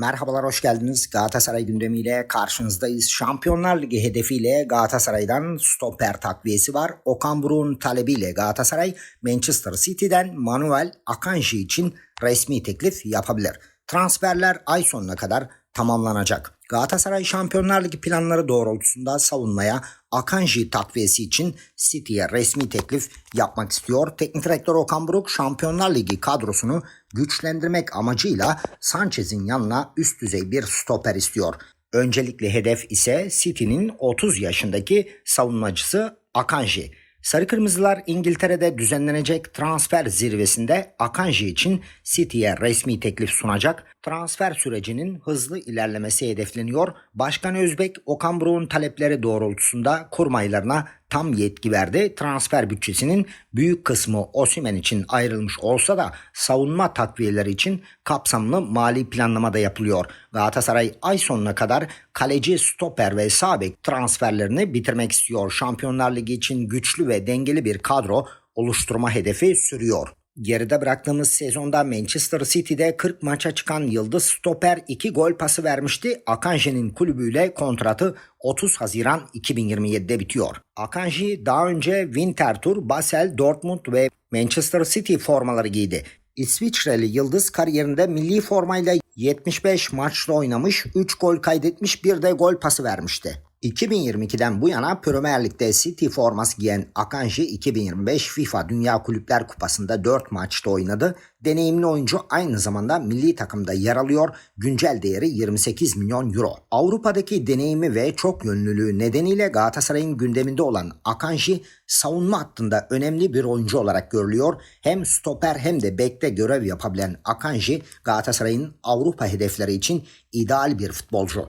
Merhabalar, hoş geldiniz. Galatasaray gündemiyle karşınızdayız. Şampiyonlar Ligi hedefiyle Galatasaray'dan stoper takviyesi var. Okan Buruk'un talebiyle Galatasaray, Manchester City'den Manuel Akanji için resmi teklif yapabilir. Transferler ay sonuna kadar tamamlanacak. Galatasaray Şampiyonlar Ligi planları doğrultusunda savunmaya Akanji takviyesi için City'ye resmi teklif yapmak istiyor. Teknik direktör Okan Buruk Şampiyonlar Ligi kadrosunu güçlendirmek amacıyla Sanchez'in yanına üst düzey bir stoper istiyor. Öncelikli hedef ise City'nin 30 yaşındaki savunmacısı Akanji. Sarı Kırmızılar İngiltere'de düzenlenecek transfer zirvesinde Akanji için City'ye resmi teklif sunacak. Transfer sürecinin hızlı ilerlemesi hedefleniyor. Başkan Özbek Okan Buruk'un talepleri doğrultusunda kurmaylarına tam yetki verdi. Transfer bütçesinin büyük kısmı Osimhen için ayrılmış olsa da savunma takviyeleri için kapsamlı mali planlama da yapılıyor. Galatasaray ay sonuna kadar kaleci, stoper ve sağ transferlerini bitirmek istiyor. Şampiyonlar Ligi için güçlü ve dengeli bir kadro oluşturma hedefi sürüyor. Geride bıraktığımız sezonda Manchester City'de 40 maça çıkan yıldız stoper 2 gol pası vermişti. Akanji'nin kulübüyle kontratı 30 Haziran 2027'de bitiyor. Akanji daha önce Winterthur, Basel, Dortmund ve Manchester City formaları giydi. İsviçreli Yıldız kariyerinde milli formayla 75 maçta oynamış, 3 gol kaydetmiş, bir de gol pası vermişti. 2022'den bu yana Premier Lig'de City forması giyen Akanji 2025 FIFA Dünya Kulüpler Kupası'nda 4 maçta oynadı. Deneyimli oyuncu aynı zamanda milli takımda yer alıyor. Güncel değeri 28 milyon euro. Avrupa'daki deneyimi ve çok yönlülüğü nedeniyle Galatasaray'ın gündeminde olan Akanji savunma hattında önemli bir oyuncu olarak görülüyor. Hem stoper hem de bekte görev yapabilen Akanji Galatasaray'ın Avrupa hedefleri için ideal bir futbolcu.